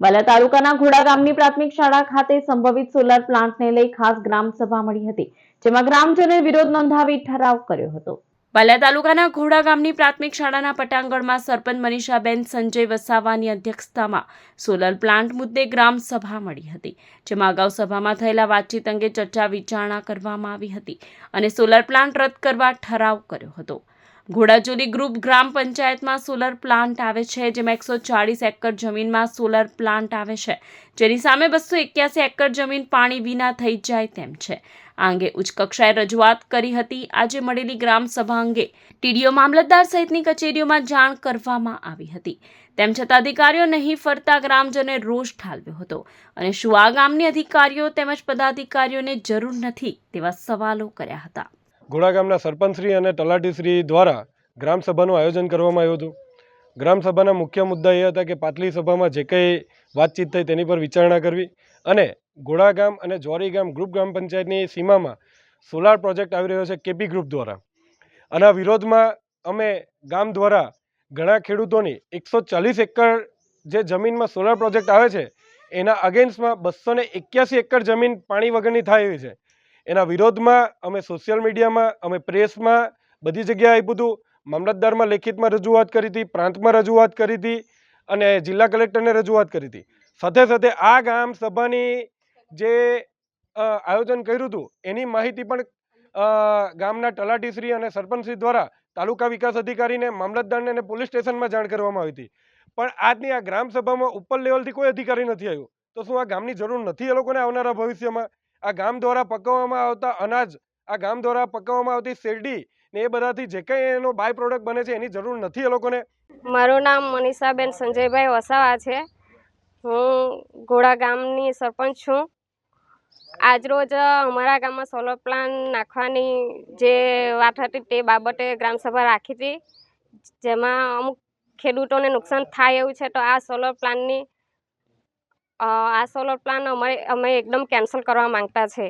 બાલા તાલુકાના ઘોડા ગામની પ્રાથમિક શાળા ખાતે સંભવિત સોલાર પ્લાન્ટને લઈ ખાસ ગ્રામ સભા મળી હતી, જેમાં ગ્રામજનોએ વિરોધ નોંધાવી ઠરાવ કર્યો હતો. બાલા તાલુકાના ઘોડા ગામની પ્રાથમિક શાળાના પટાંગણમાં સરપંચ મનીષાબેન સંજય વસાવાની અધ્યક્ષતામાં સોલર પ્લાન્ટ મુદ્દે ગ્રામ સભા મળી હતી, જેમાં અગાઉ સભામાં થયેલા વાતચીત અંગે ચર્ચા વિચારણા કરવામાં આવી હતી અને સોલર પ્લાન્ટ રદ કરવા ઠરાવ કર્યો હતો. ઘોડાચોલી ગ્રુપ ગ્રામ પંચાયતમાં સોલર પ્લાન્ટ આવે છે, જેમાં એકસો ચાળીસ એકર જમીનમાં સોલર પ્લાન્ટ આવે છે. જેની સામે બસો એક્યાસી એકર જમીન પાણી વિના થઈ જાય તેમ છે. આ અંગે ઉચ્ચ રજૂઆત કરી હતી. આજે મળેલી ગ્રામ સભા અંગે ટીડીઓ મામલતદાર સહિતની કચેરીઓમાં જાણ કરવામાં આવી હતી. તેમ છતાં અધિકારીઓ નહીં ફરતા ગ્રામજનોએ રોષ ઠાલવ્યો હતો અને શું આ ગામની અધિકારીઓ તેમજ પદાધિકારીઓને જરૂર નથી તેવા સવાલો કર્યા હતા. ઘોડા ગામના સરપંચશ્રી અને તલાટીશ્રી દ્વારા ગ્રામસભાનું આયોજન કરવામાં આવ્યું હતું. ગ્રામસભાના મુખ્ય મુદ્દા એ હતા કે પાટલી સભામાં જે કંઈ વાતચીત થઈ તેની પર વિચારણા કરવી અને ઘોડા ગામ અને જોરી ગામ ગ્રુપ ગ્રામ પંચાયતની સીમામાં સોલાર પ્રોજેક્ટ આવી રહ્યો છે કેપી ગ્રુપ દ્વારા. આના વિરોધમાં અમે ગામ દ્વારા ઘણા ખેડૂતોની એકસો ચાલીસ એકર જે જમીનમાં સોલાર પ્રોજેક્ટ આવે છે, એના અગેન્સ્ટમાં બસો એક્યાસી એકર જમીન પાણી વગરની થાય એવી છે. એના વિરોધમાં અમે સોશિયલ મીડિયામાં અમે પ્રેસમાં બધી જગ્યાએ બધું. મામલતદારમાં લેખિતમાં રજૂઆત કરી હતી, પ્રાંતમાં રજૂઆત કરી હતી અને જિલ્લા કલેક્ટરને રજૂઆત કરી હતી. સાથે સાથે આ ગામ સભાની જે આયોજન કર્યું હતું, એની માહિતી પણ ગામના તલાટીશ્રી અને સરપંચશ્રી દ્વારા તાલુકા વિકાસ અધિકારીને, મામલતદારને અને પોલીસ સ્ટેશનમાં જાણ કરવામાં આવી હતી. પણ આજની આ ગ્રામસભામાં ઉપર લેવલથી કોઈ અધિકારી નથી આવ્યો. તો શું આ ગામની જરૂર નથી એ લોકોને આવનારા ભવિષ્યમાં? આ ગામ દ્વારા પકવવામાં આવતા અનાજ, આ ગામ દ્વારા પકવવામાં આવતી શેરડી ને એ બધાથી જે કંઈ એનો બાય પ્રોડક્ટ બને છે એની જરૂર નથી એ લોકોને. મારું નામ મનીષાબેન સંજયભાઈ વસાવા છે. હું ઘોડા ગામની સરપંચ છું. આજરોજ અમારા ગામમાં સોલર પ્લાન નાખવાની જે વાત હતી તે બાબતે ગ્રામસભા રાખી હતી. જેમાં અમુક ખેડૂતોને નુકસાન થાય એવું છે તો આ સોલર પ્લાનની આ સોલર પ્લાન અમે અમે એકદમ કેન્સલ કરવા માંગતા છે.